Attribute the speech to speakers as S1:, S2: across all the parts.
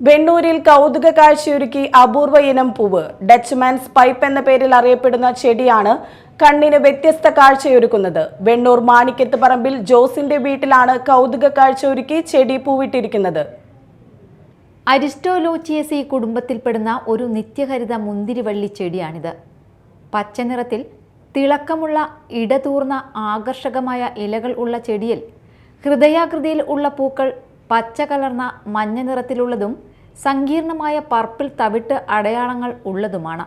S1: വെണ്ണൂരിൽ കൗതുക കാഴ്ചയൊരുക്കി അപൂർവ ഇനം പൂവ്. ഡച്ച്മാൻസ് പൈപ്പ് എന്ന പേരിൽ അറിയപ്പെടുന്ന ചെടിയാണ് കണ്ണിന് വ്യത്യസ്ത കാഴ്ചയൊരുക്കുന്നത്. വെണ്ണൂർ മാണിക്കത്ത് പറമ്പിൽ ജോസിന്റെ വീട്ടിലാണ് കൗതുക കാഴ്ചയൊരുക്കി ചെടി പൂവിട്ടിരിക്കുന്നത്.
S2: അരിസ്റ്റോലോച്ചിയസി കുടുംബത്തിൽപ്പെടുന്ന ഒരു നിത്യഹരിത മുന്തിരിവള്ളി ചെടിയാണിത്. പച്ചനിറത്തിൽ തിളക്കമുള്ള ഇടതൂർന്ന ആകർഷകമായ ഇലകൾ ഉള്ള ചെടിയിൽ ഹൃദയാകൃതിയിൽ ഉള്ള പൂക്കൾ പച്ച കലർന്ന മഞ്ഞ നിറത്തിലുള്ളതും സങ്കീർണമായ പർപ്പിൾ തവിട്ട് അടയാളങ്ങൾ ഉള്ളതുമാണ്.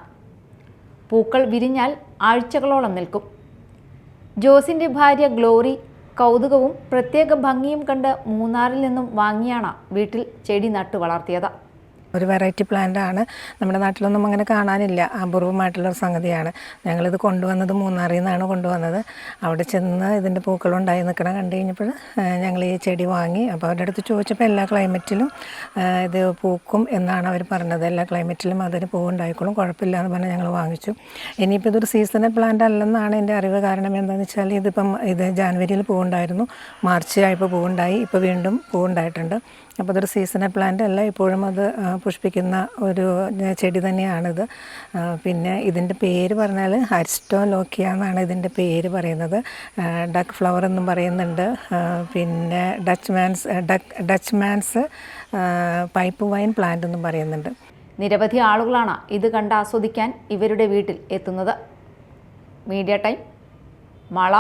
S2: പൂക്കൾ വിരിഞ്ഞാൽ ആഴ്ചകളോളം നിൽക്കും. ജോസിന്റെ ഭാര്യ ഗ്ലോറി കൗതുകവും പ്രത്യേക ഭംഗിയും കണ്ട് മൂന്നാറിൽ നിന്നും വാങ്ങിയാണ് വീട്ടിൽ ചെടി നട്ടു വളർത്തിയത്.
S3: ഒരു വെറൈറ്റി പ്ലാന്റ് ആണ്. നമ്മുടെ നാട്ടിലൊന്നും അങ്ങനെ കാണാനില്ല. അപൂർവമായിട്ടുള്ള ഒരു സംഗതിയാണ്. ഞങ്ങളിത് കൊണ്ടുവന്നത് മൂന്നാറിൽ നിന്നാണ് കൊണ്ടുവന്നത്. അവിടെ ചെന്ന് ഇതിന്റെ പൂക്കളുണ്ടായി നിൽക്കണം കണ്ടു കഴിഞ്ഞപ്പോൾ ഞങ്ങൾ ഈ ചെടി വാങ്ങി. അപ്പോൾ അവരുടെ അടുത്ത് ചോദിച്ചപ്പോൾ എല്ലാ ക്ലൈമറ്റിലും ഇത് പൂക്കും എന്നാണ് അവർ പറഞ്ഞത്. എല്ലാ ക്ലൈമറ്റിലും അതിന് പൂവുണ്ടായിക്കോളും. കുഴപ്പമില്ല എന്ന് പറഞ്ഞ് ഞങ്ങൾ വാങ്ങിച്ചു. ഇനിയിപ്പോൾ ഇതൊരു സീസണൽ പ്ലാന്റ് അല്ലെന്നാണ് എന്റെ അറിവ്. കാരണം എന്താണെന്ന് വെച്ചാൽ ഇതിപ്പം ഇത് ജാനുവരിയിൽ പൂവുണ്ടായിരുന്നു. മാർച്ച് ആയപ്പോൾ പൂവുണ്ടായി. ഇപ്പോൾ വീണ്ടും പൂവുണ്ടായിട്ടുണ്ട്. അപ്പോൾ അതൊരു സീസണൽ പ്ലാന്റ് അല്ല. ഇപ്പോഴും അത് പുഷ്പിക്കുന്ന ഒരു ചെടി തന്നെയാണിത്. പിന്നെ ഇതിന്റെ പേര് പറഞ്ഞാൽ അരിസ്റ്റോ ലോക്കിയ എന്നാണ് ഇതിന്റെ പേര് പറയുന്നത്. ഡക്ക് ഫ്ലവർ എന്നും പറയുന്നുണ്ട്. പിന്നെ Dutchman's duck Dutchman's pipe vine plant എന്നും പറയുന്നുണ്ട്.
S2: നിരവധി ആളുകളാണ് ഇത് കണ്ട് ആസ്വദിക്കാൻ ഇവരുടെ വീട്ടിൽ എത്തുന്നത്. Media time മള.